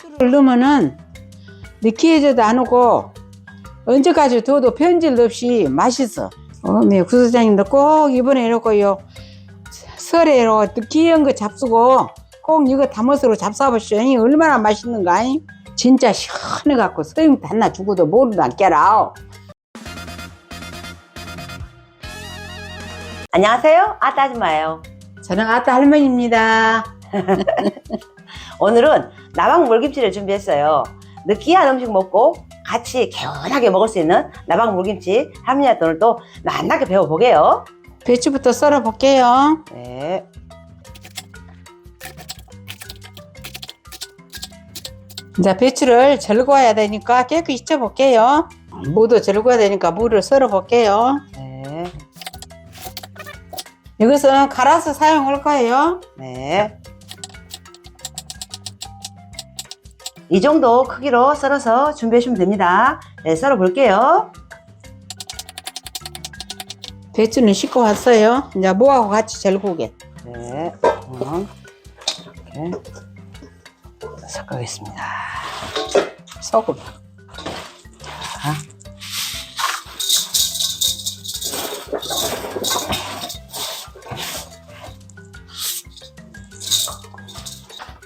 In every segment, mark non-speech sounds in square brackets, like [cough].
소주를 넣으면은 느끼해져도 안 오고 언제까지 둬도 변질 없이 맛있어. 어미 구소장님도 꼭 이번에 이러고요. 설에로 귀한 거 잡수고 꼭 이거 담아서로 잡숴보시오. 이 얼마나 맛있는가? 이? 진짜 시원해갖고 소용 단나 죽어도 모르도 안 깨라. 안녕하세요. 아따 아줌마예요. 저는 아따 할머니입니다. [laughs] 오늘은 나방 물김치를 준비했어요. 느끼한 음식 먹고 같이 개운하게 먹을 수 있는 나방 물김치 할머니한테 오늘 또 만나게 배워보게요. 배추부터 썰어 볼게요. 네. 이제 배추를 절구어야 되니까 깨끗이 쪄 볼게요. 무도 절구어야 되니까 무를 썰어 볼게요. 네. 이것은 갈아서 사용할 거예요. 네. 이 정도 크기로 썰어서 준비해주면 됩니다. 네, 썰어 볼게요. 배추는 씻고 왔어요. 이제 무하고 같이 절구게. 네. 음, 이렇게 섞어겠습니다. 소금. 자.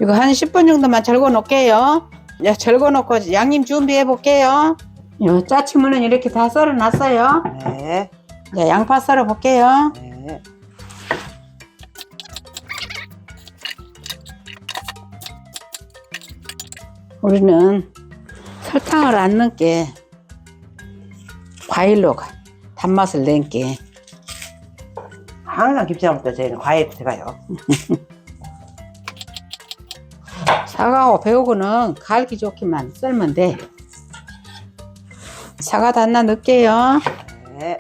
이거 한 10분 정도만 절고 놓을게요. 이제 절고 놓고 양념 준비해 볼게요. 요 짜치면은 이렇게 다 썰어 놨어요. 네. 이제 양파 썰어 볼게요. 네. 우리는 설탕을 안 넣게 과일로 가- 단맛을 낸게 항상 김치 먹을 때 저희는 과일 들어가요. [laughs] 사과하고 배우고는 갈기 좋게만 썰면 돼. 사과 단나 넣을게요. 네.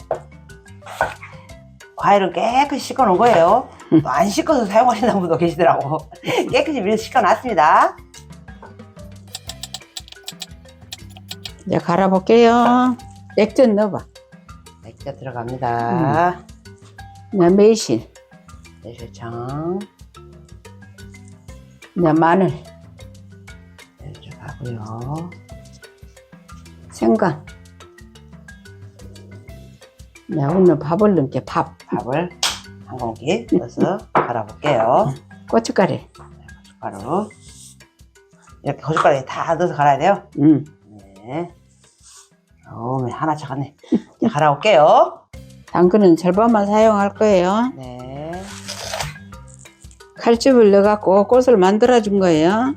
과일은 깨끗이 씻어 놓은 거예요. 또 안 씻어서 사용하시는 분도 계시더라고. [laughs] 깨끗이 미리 씻어 놨습니다. 이제 갈아볼게요. 액젓 넣어봐. 액젓 들어갑니다. 이제 매실, 매실청 이제 마늘, 들어가고요. 생강. 이제 오늘 밥을 넣게 밥, 밥을 한 공기 넣어서 갈아볼게요. 고춧가루. 고춧가루. 이렇게 고춧가루 다 넣어서 갈아야 돼요. 음. 네. 오, 하나 작았네. 이제 갈아올게요. 당근은 절반만 사용할 거예요. 네. 칼집을 넣어갖고 꽃을 만들어 준 거예요.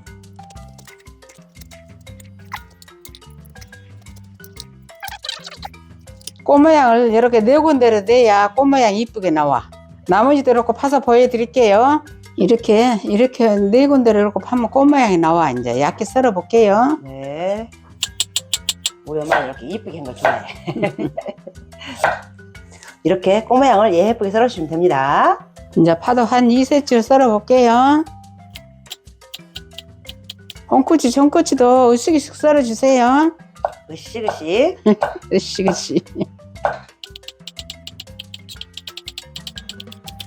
꽃 모양을 이렇게 네 군데로 내야 꽃 모양이 이쁘게 나와. 나머지도 이렇게 파서 보여드릴게요. 이렇게 이렇게 네 군데로 이렇게 파면 꽃 모양이 나와. 이제 얇게 썰어 볼게요. 네. 우리 엄마는 이렇게 이쁘게 한 거 좋아해. [laughs] 이렇게 꽃 모양을 예쁘게 썰어주시면 됩니다. 이제 파도 한 2cm를 썰어 볼게요. 홍쿠치, 청쿠치도 으쓱으쓱 썰어 주세요. 으쌰으쌰. 으쓱으쓱. [laughs]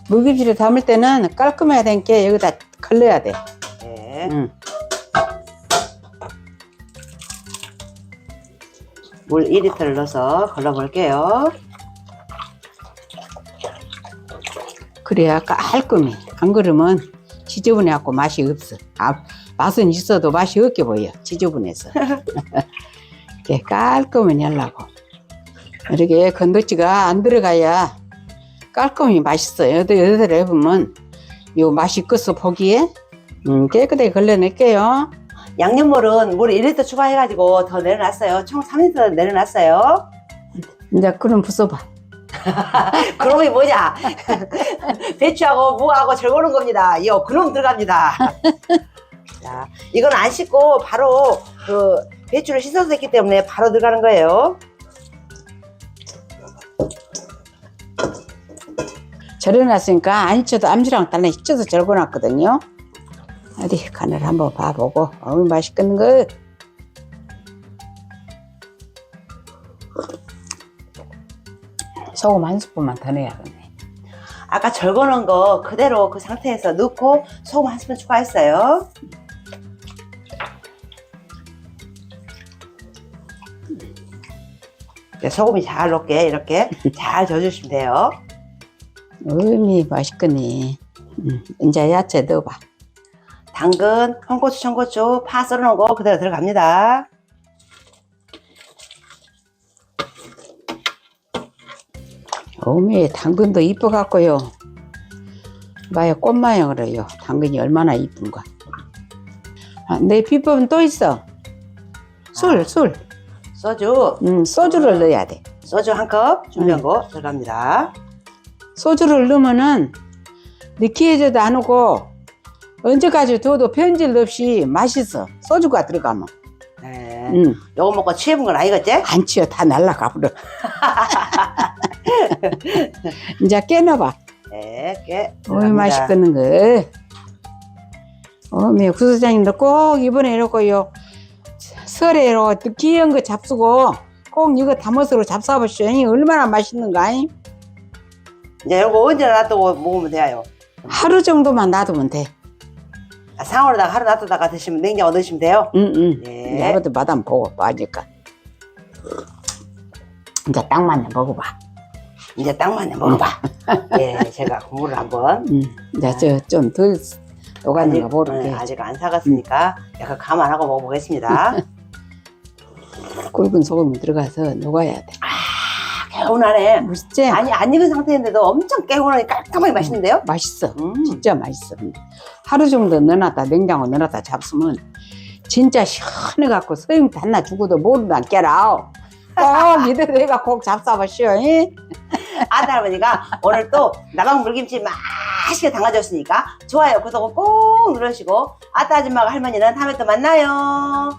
무김치를 담을 때는 깔끔해야 되니까 여기다 걸러야 돼. 네. 응. 물 2리터를 넣어서 걸러볼게요. 그래야 깔끔해. 안 그러면 지저분해갖고 맛이 없어. 아, 맛은 있어도 맛이 없게 보여. 지저분해서. [laughs] 이렇게 깔끔히 하려고. 이렇게 건더지가 안 들어가야 깔끔히 맛있어. 여덟, 여덟 해보면 요 맛이 끝서 보기에 음, 깨끗하게 걸러낼게요. 양념물은 물 1리터 추가해가지고 더 내려놨어요. 총 3리터 내려놨어요. 이제 그럼 부숴봐. [laughs] 게 뭐냐? [laughs] 배추하고 무하고 절거는 겁니다. 요 그놈 들어갑니다. [laughs] 자, 이건 안 씻고 바로 그 배추를 씻어서 했기 때문에 바로 들어가는 거예요. 절여놨으니까 안 쪄도 암지랑 달랑 쪄서 절거놨거든요. 어디 간을 한번 봐보고 어우 맛있겠는 거. 소금 한 스푼만 더 넣어야겠네. 아까 절거놓은 거 그대로 그 상태에서 넣고 소금 한 스푼 추가했어요. 이제 소금이 잘 녹게 이렇게 잘 져주시면 돼요. 어미 맛있겠네. 음, 이제 야채 넣어봐. 당근, 홍고추, 청고추, 파 썰어놓은 거 그대로 들어갑니다. 어미 당근도 이뻐 갖고요. 봐요 꽃 모양으로요. 당근이 얼마나 이쁜가. 아, 내 비법은 또 있어. 술, 아. 술. 소주, 음, 소주를 넣어야 돼. 소주 한 컵 준비한 거 들어갑니다. 소주를 넣으면은 느끼해져도 안 오고 언제까지 둬도 변질 없이 맛있어. 소주가 들어가면. 네. 음, 요거 먹고 취해본 건 아니겠지? 안 치여 다 날라가 버려. [laughs] 이제 깨놔봐. 네, 어이 들어갑니다. 맛있겠는 거. 어미 구소장님도 꼭 이번에 이러고요. 설에로 귀한 거 잡수고 꼭 이거 담아서 잡숴보시오. 이 얼마나 맛있는가? 이? 이제 요거 언제나 놔두고 먹으면 돼요. 하루 정도만 놔두면 돼. 아, 상으로다가 하루 놔두다가 드시면 냉장고 넣으시면 돼요. 응, 응. 네. 나도 맛안 보고 봐니까. 이제 딱 맞네 먹어봐. 이제 딱 맞네 먹어봐. 예, 제가 국물을 한번 응. 이제 저좀덜 녹았는가 모르게 네, 아직 안 사갔으니까 약간 감안하고 먹어보겠습니다. [laughs] 굵은 소금이 들어가서 녹아야 돼. 개운하네. 맛있지? 아니 안 익은 상태인데도 엄청 개운하니 깔끔하게 맛있는데요? 맛있어. 음. 진짜 맛있어. 하루 정도 넣어놨다 냉장고 넣어놨다 잡수면 진짜 시원해갖고 소용 단나 죽어도 모르도 안 깨라. 꼭 이대로 내가 꼭 잡숴보시오. 이? [laughs] 아들 할머니가 오늘 또 나방 물김치 맛있게 담가줬으니까 좋아요 구독을 꼭 누르시고 아따 아줌마가 할머니는 다음에 또 만나요.